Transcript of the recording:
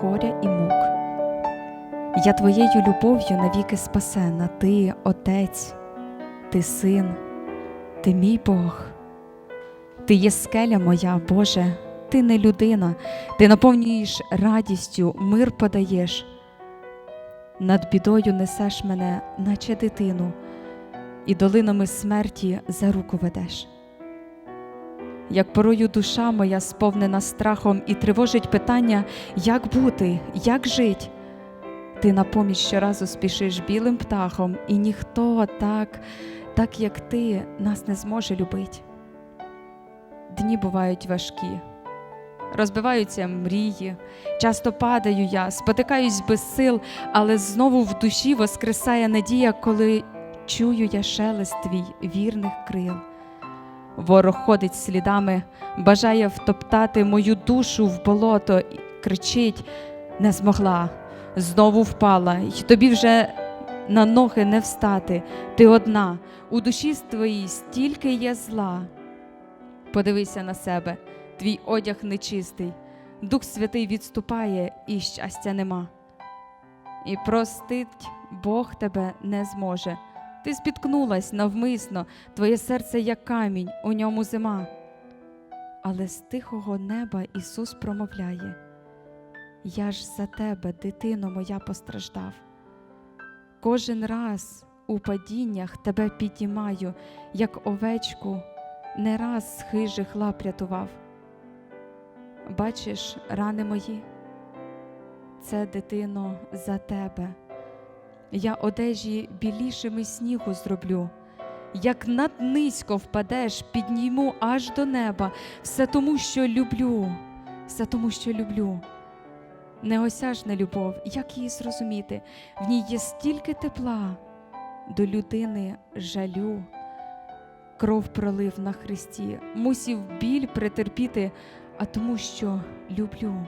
горя і мук. Я твоєю любов'ю навіки спасена, ти Отець, ти син, ти мій Бог. Ти є скеля моя, Боже, ти не людина, ти наповнюєш радістю, мир подаєш. Над бідою несеш мене, наче дитину, і долинами смерті за руку ведеш. Як порою душа моя сповнена страхом і тривожить питання, як бути, як жить. Ти на поміч щоразу спішиш білим птахом, і ніхто так, так як ти, нас не зможе любить. Дні бувають важкі, розбиваються мрії, часто падаю я, спотикаюсь без сил, але знову в душі воскресає надія, коли чую я шелест твій вірних крил. Ворог ходить слідами, бажає втоптати мою душу в болото кричить: не змогла, знову впала, й тобі вже на ноги не встати. Ти одна, у душі твоїй стільки є зла. Подивися на себе, твій одяг нечистий, Дух Святий відступає, і щастя нема. І простить Бог тебе не зможе. Ти спіткнулась навмисно, твоє серце як камінь, у ньому зима. Але з тихого неба Ісус промовляє: Я ж за тебе, дитино моя, постраждав. Кожен раз у падіннях тебе підіймаю, як овечку, не раз з хижих лап рятував. Бачиш рани мої? Це, дитино, за тебе. Я одежі білішими снігу зроблю. Як наднизько впадеш, підніму аж до неба, все тому, що люблю, все тому, що люблю. Неосяжна любов, як її зрозуміти? В ній є стільки тепла, до людини жалю. Кров пролив на хресті, мусів біль претерпіти, а тому, що люблю.